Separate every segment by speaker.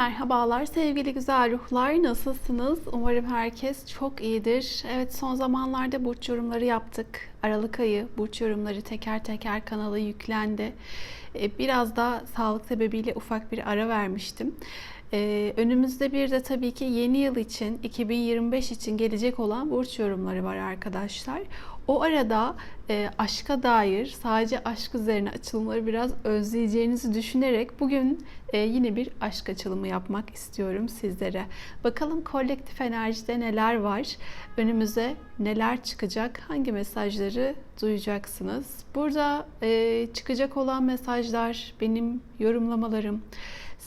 Speaker 1: Merhabalar sevgili güzel ruhlar. Nasılsınız? Umarım herkes çok iyidir. Evet son zamanlarda burç yorumları yaptık. Aralık ayı burç yorumları teker teker kanala yüklendi. Ee, Biraz da sağlık sebebiyle ufak bir ara vermiştim. Ee, önümüzde bir de tabii ki yeni yıl için 2025 için gelecek olan burç yorumları var arkadaşlar. O arada e, aşka dair sadece aşk üzerine açılımları biraz özleyeceğinizi düşünerek bugün e, yine bir aşk açılımı yapmak istiyorum sizlere. Bakalım kolektif enerjide neler var? Önümüze neler çıkacak? Hangi mesajları duyacaksınız? Burada e, çıkacak olan mesajlar benim yorumlamalarım.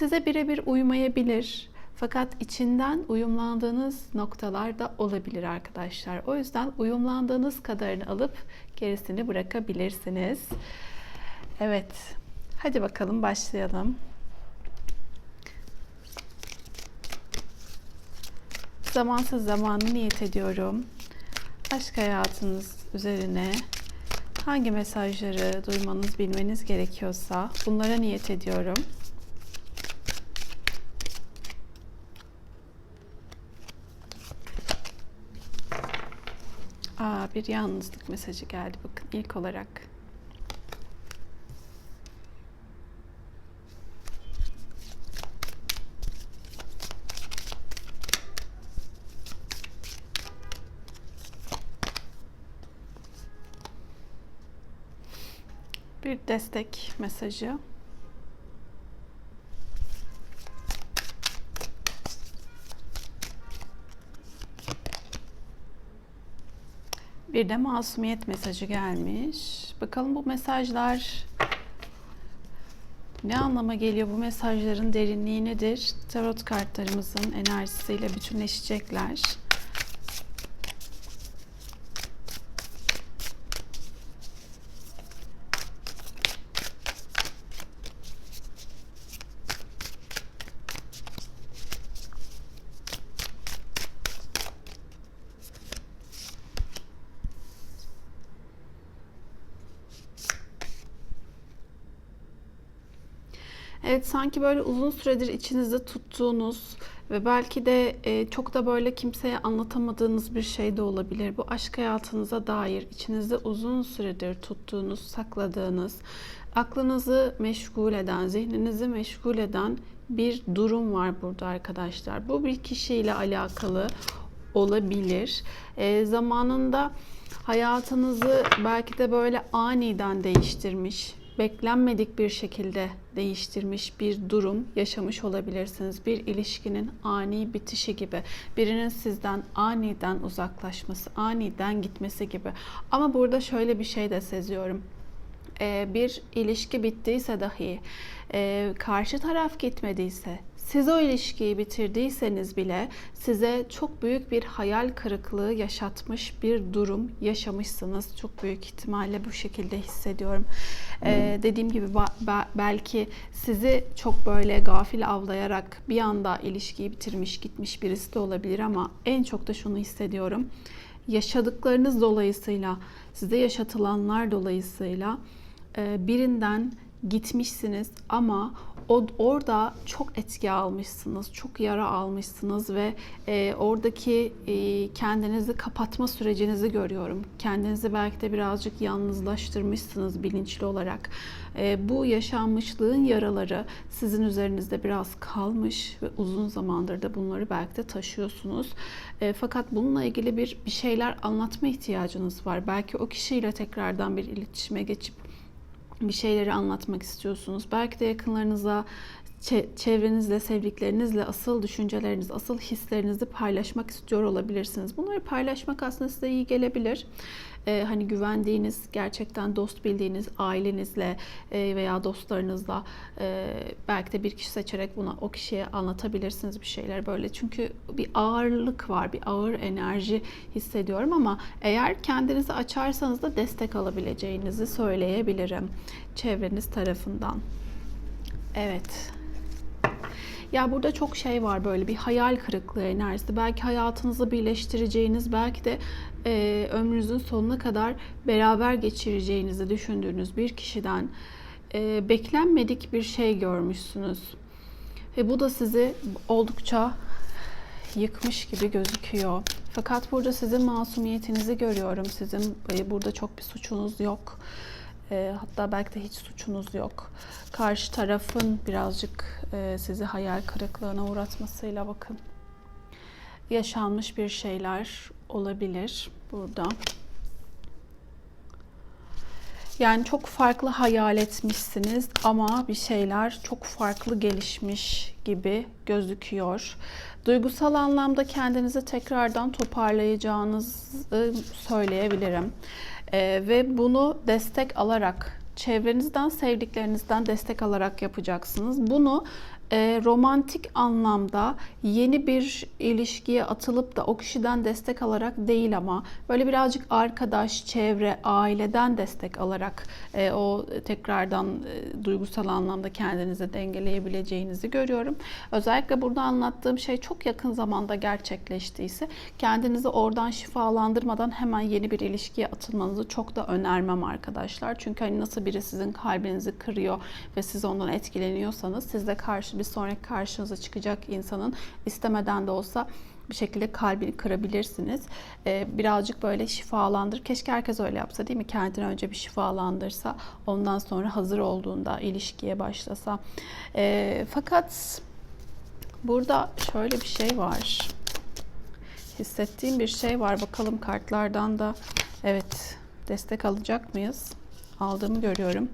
Speaker 1: Size birebir uymayabilir. Fakat içinden uyumlandığınız noktalar da olabilir arkadaşlar. O yüzden uyumlandığınız kadarını alıp gerisini bırakabilirsiniz. Evet. Hadi bakalım başlayalım. Zamansız zamanı niyet ediyorum. Aşk hayatınız üzerine hangi mesajları duymanız, bilmeniz gerekiyorsa bunlara niyet ediyorum. Bir yalnızlık mesajı geldi bakın ilk olarak. Bir destek mesajı. Bir de masumiyet mesajı gelmiş. Bakalım bu mesajlar ne anlama geliyor? Bu mesajların derinliği nedir? Tarot kartlarımızın enerjisiyle bütünleşecekler. Evet sanki böyle uzun süredir içinizde tuttuğunuz ve belki de e, çok da böyle kimseye anlatamadığınız bir şey de olabilir. Bu aşk hayatınıza dair içinizde uzun süredir tuttuğunuz, sakladığınız, aklınızı meşgul eden, zihninizi meşgul eden bir durum var burada arkadaşlar. Bu bir kişiyle alakalı olabilir. E, zamanında hayatınızı belki de böyle aniden değiştirmiş, beklenmedik bir şekilde değiştirmiş bir durum yaşamış olabilirsiniz. Bir ilişkinin ani bitişi gibi, birinin sizden aniden uzaklaşması, aniden gitmesi gibi. Ama burada şöyle bir şey de seziyorum. Ee, bir ilişki bittiyse dahi, e, karşı taraf gitmediyse, siz o ilişkiyi bitirdiyseniz bile size çok büyük bir hayal kırıklığı yaşatmış bir durum yaşamışsınız. Çok büyük ihtimalle bu şekilde hissediyorum. Ee, dediğim gibi belki sizi çok böyle gafil avlayarak bir anda ilişkiyi bitirmiş gitmiş birisi de olabilir ama en çok da şunu hissediyorum. Yaşadıklarınız dolayısıyla, size yaşatılanlar dolayısıyla birinden gitmişsiniz ama o orada çok etki almışsınız, çok yara almışsınız ve e, oradaki e, kendinizi kapatma sürecinizi görüyorum. Kendinizi belki de birazcık yalnızlaştırmışsınız bilinçli olarak. E, bu yaşanmışlığın yaraları sizin üzerinizde biraz kalmış ve uzun zamandır da bunları belki de taşıyorsunuz. E, fakat bununla ilgili bir bir şeyler anlatma ihtiyacınız var. Belki o kişiyle tekrardan bir iletişime geçip bir şeyleri anlatmak istiyorsunuz. Belki de yakınlarınıza, çevrenizle, sevdiklerinizle asıl düşünceleriniz, asıl hislerinizi paylaşmak istiyor olabilirsiniz. Bunları paylaşmak aslında size iyi gelebilir. Ee, hani güvendiğiniz, gerçekten dost bildiğiniz ailenizle e, veya dostlarınızla e, belki de bir kişi seçerek buna o kişiye anlatabilirsiniz bir şeyler böyle. Çünkü bir ağırlık var, bir ağır enerji hissediyorum ama eğer kendinizi açarsanız da destek alabileceğinizi söyleyebilirim çevreniz tarafından. Evet. Ya burada çok şey var böyle bir hayal kırıklığı enerjisi. Belki hayatınızı birleştireceğiniz, belki de e, ömrünüzün sonuna kadar beraber geçireceğinizi düşündüğünüz bir kişiden e, beklenmedik bir şey görmüşsünüz. Ve bu da sizi oldukça yıkmış gibi gözüküyor. Fakat burada sizin masumiyetinizi görüyorum. Sizin e, burada çok bir suçunuz yok. E, hatta belki de hiç suçunuz yok. Karşı tarafın birazcık e, sizi hayal kırıklığına uğratmasıyla bakın. Yaşanmış bir şeyler olabilir burada. Yani çok farklı hayal etmişsiniz ama bir şeyler çok farklı gelişmiş gibi gözüküyor. Duygusal anlamda kendinizi tekrardan toparlayacağınızı söyleyebilirim. Ee, ve bunu destek alarak, çevrenizden, sevdiklerinizden destek alarak yapacaksınız. Bunu e, romantik anlamda yeni bir ilişkiye atılıp da o kişiden destek alarak değil ama böyle birazcık arkadaş, çevre, aileden destek alarak e, o tekrardan e, duygusal anlamda kendinizi dengeleyebileceğinizi görüyorum. Özellikle burada anlattığım şey çok yakın zamanda gerçekleştiyse kendinizi oradan şifalandırmadan hemen yeni bir ilişkiye atılmanızı çok da önermem arkadaşlar. Çünkü hani nasıl biri sizin kalbinizi kırıyor ve siz ondan etkileniyorsanız siz de karşı bir sonraki karşınıza çıkacak insanın istemeden de olsa bir şekilde kalbini kırabilirsiniz. Ee, birazcık böyle şifalandır. Keşke herkes öyle yapsa değil mi? Kendini önce bir şifalandırsa. Ondan sonra hazır olduğunda ilişkiye başlasa. Ee, fakat burada şöyle bir şey var. Hissettiğim bir şey var. Bakalım kartlardan da evet destek alacak mıyız? Aldığımı görüyorum.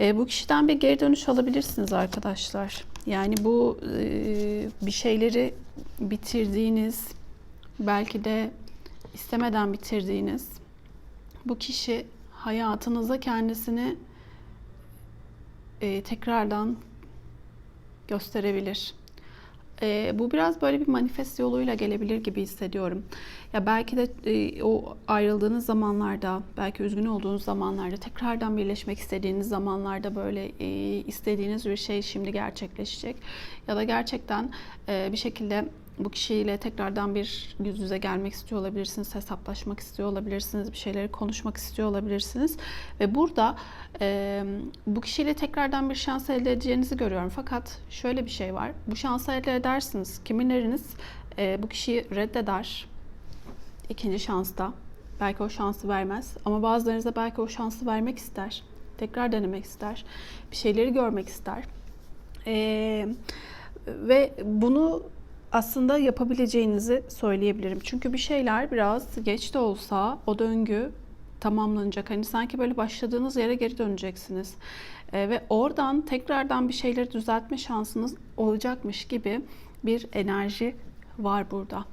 Speaker 1: E, bu kişiden bir geri dönüş alabilirsiniz arkadaşlar. Yani bu e, bir şeyleri bitirdiğiniz, belki de istemeden bitirdiğiniz bu kişi hayatınıza kendisini e, tekrardan gösterebilir. E, bu biraz böyle bir manifest yoluyla gelebilir gibi hissediyorum. Ya belki de e, o ayrıldığınız zamanlarda, belki üzgün olduğunuz zamanlarda, tekrardan birleşmek istediğiniz zamanlarda böyle e, istediğiniz bir şey şimdi gerçekleşecek. Ya da gerçekten e, bir şekilde bu kişiyle tekrardan bir yüz yüze gelmek istiyor olabilirsiniz, hesaplaşmak istiyor olabilirsiniz, bir şeyleri konuşmak istiyor olabilirsiniz. Ve burada e, bu kişiyle tekrardan bir şans elde edeceğinizi görüyorum. Fakat şöyle bir şey var, bu şansı elde edersiniz. Kimileriniz e, bu kişiyi reddeder, ikinci şansta. Belki o şansı vermez ama bazılarınız da belki o şansı vermek ister. Tekrar denemek ister. Bir şeyleri görmek ister. Ee, ve bunu aslında yapabileceğinizi söyleyebilirim. Çünkü bir şeyler biraz geç de olsa o döngü tamamlanacak. Hani sanki böyle başladığınız yere geri döneceksiniz. Ee, ve oradan tekrardan bir şeyleri düzeltme şansınız olacakmış gibi bir enerji var burada.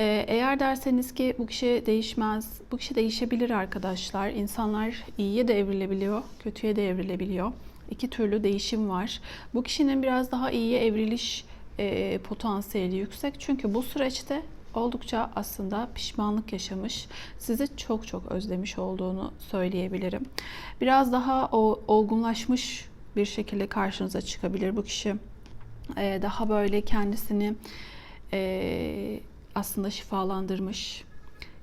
Speaker 1: Ee, eğer derseniz ki bu kişi değişmez, bu kişi değişebilir arkadaşlar. İnsanlar iyiye de evrilebiliyor, kötüye de evrilebiliyor. İki türlü değişim var. Bu kişinin biraz daha iyiye evriliş e, potansiyeli yüksek. Çünkü bu süreçte oldukça aslında pişmanlık yaşamış, sizi çok çok özlemiş olduğunu söyleyebilirim. Biraz daha o olgunlaşmış bir şekilde karşınıza çıkabilir bu kişi. Ee, daha böyle kendisini e, aslında şifalandırmış,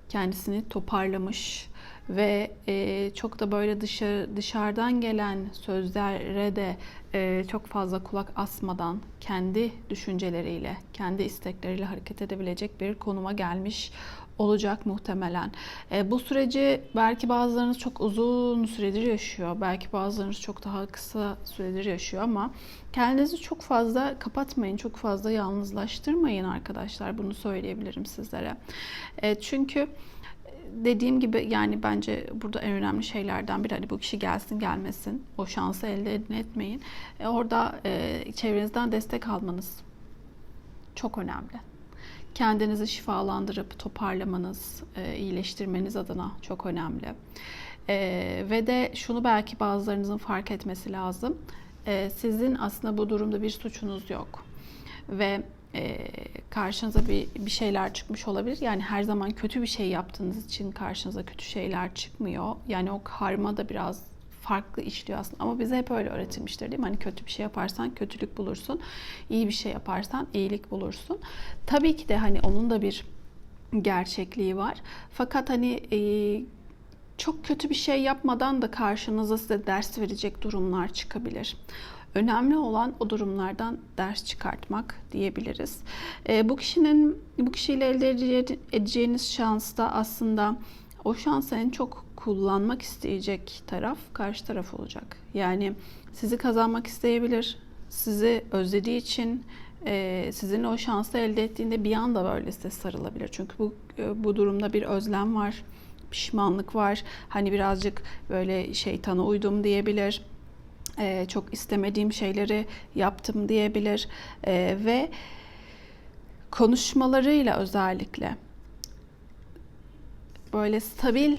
Speaker 1: kendisini toparlamış ve e, çok da böyle dışarı dışarıdan gelen sözlere de e, çok fazla kulak asmadan kendi düşünceleriyle, kendi istekleriyle hareket edebilecek bir konuma gelmiş olacak muhtemelen. E, bu süreci belki bazılarınız çok uzun süredir yaşıyor, belki bazılarınız çok daha kısa süredir yaşıyor ama kendinizi çok fazla kapatmayın, çok fazla yalnızlaştırmayın arkadaşlar. Bunu söyleyebilirim sizlere. E, çünkü dediğim gibi yani bence burada en önemli şeylerden biri hani bu kişi gelsin gelmesin o şansı elde edin etmeyin. E, orada e, çevrenizden destek almanız çok önemli. Kendinizi şifalandırıp toparlamanız, e, iyileştirmeniz adına çok önemli. E, ve de şunu belki bazılarınızın fark etmesi lazım. E, sizin aslında bu durumda bir suçunuz yok. Ve e, karşınıza bir, bir şeyler çıkmış olabilir. Yani her zaman kötü bir şey yaptığınız için karşınıza kötü şeyler çıkmıyor. Yani o karma da biraz farklı işliyor aslında. Ama bize hep öyle öğretilmiştir değil mi? Hani kötü bir şey yaparsan kötülük bulursun. İyi bir şey yaparsan iyilik bulursun. Tabii ki de hani onun da bir gerçekliği var. Fakat hani e, çok kötü bir şey yapmadan da karşınıza size ders verecek durumlar çıkabilir. Önemli olan o durumlardan ders çıkartmak diyebiliriz. E, bu kişinin bu kişiyle elde edece- edeceğiniz şans da aslında o şansı en çok kullanmak isteyecek taraf karşı taraf olacak. Yani sizi kazanmak isteyebilir, sizi özlediği için e, sizin o şansı elde ettiğinde bir anda böyle size sarılabilir. Çünkü bu e, bu durumda bir özlem var, pişmanlık var. Hani birazcık böyle şeytana uydum diyebilir. E, çok istemediğim şeyleri yaptım diyebilir E, ve konuşmalarıyla özellikle böyle stabil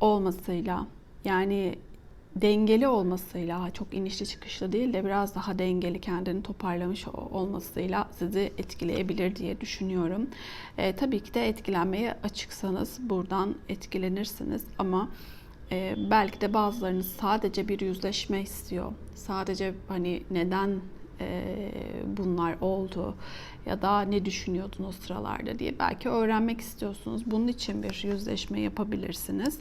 Speaker 1: olmasıyla yani dengeli olmasıyla çok inişli çıkışlı değil de biraz daha dengeli kendini toparlamış olmasıyla sizi etkileyebilir diye düşünüyorum. E, tabii ki de etkilenmeye açıksanız buradan etkilenirsiniz ama e, belki de bazılarınız sadece bir yüzleşme istiyor. Sadece hani neden e, bunlar oldu ya da ne düşünüyordun o sıralarda diye belki öğrenmek istiyorsunuz. Bunun için bir yüzleşme yapabilirsiniz.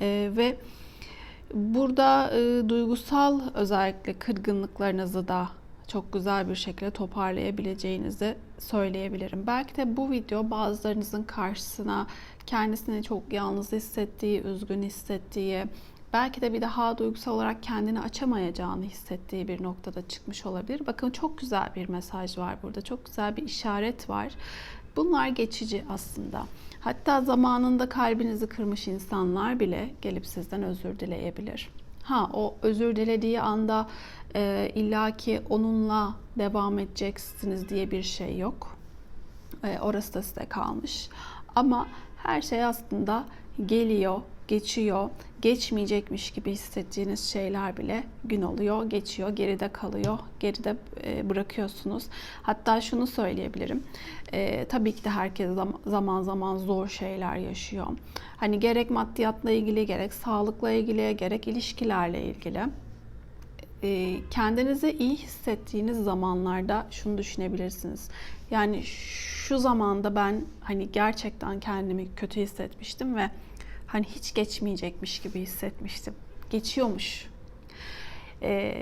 Speaker 1: E, ve burada e, duygusal özellikle kırgınlıklarınızı da çok güzel bir şekilde toparlayabileceğinizi söyleyebilirim. Belki de bu video bazılarınızın karşısına kendisini çok yalnız hissettiği, üzgün hissettiği, belki de bir daha duygusal olarak kendini açamayacağını hissettiği bir noktada çıkmış olabilir. Bakın çok güzel bir mesaj var burada. Çok güzel bir işaret var. Bunlar geçici aslında. Hatta zamanında kalbinizi kırmış insanlar bile gelip sizden özür dileyebilir. Ha o özür dilediği anda e, illaki onunla devam edeceksiniz diye bir şey yok. E, orası da size kalmış. Ama her şey aslında geliyor, geçiyor. Geçmeyecekmiş gibi hissettiğiniz şeyler bile gün oluyor, geçiyor, geride kalıyor, geride e, bırakıyorsunuz. Hatta şunu söyleyebilirim. E, tabii ki de herkes zam- zaman zaman zor şeyler yaşıyor. Hani gerek maddiyatla ilgili, gerek sağlıkla ilgili, gerek ilişkilerle ilgili kendinizi iyi hissettiğiniz zamanlarda şunu düşünebilirsiniz. Yani şu zamanda ben hani gerçekten kendimi kötü hissetmiştim ve hani hiç geçmeyecekmiş gibi hissetmiştim. Geçiyormuş e,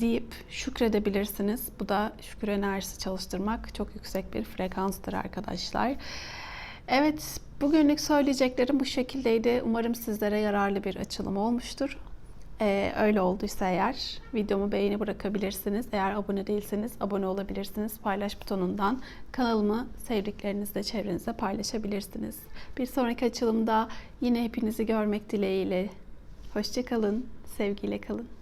Speaker 1: deyip şükredebilirsiniz. Bu da şükür enerjisi çalıştırmak çok yüksek bir frekanstır arkadaşlar. Evet, bugünlük söyleyeceklerim bu şekildeydi. Umarım sizlere yararlı bir açılım olmuştur. Ee, öyle olduysa eğer videomu beğeni bırakabilirsiniz. Eğer abone değilseniz abone olabilirsiniz. Paylaş butonundan kanalımı sevdiklerinizle çevrenizde paylaşabilirsiniz. Bir sonraki açılımda yine hepinizi görmek dileğiyle. Hoşçakalın, sevgiyle kalın.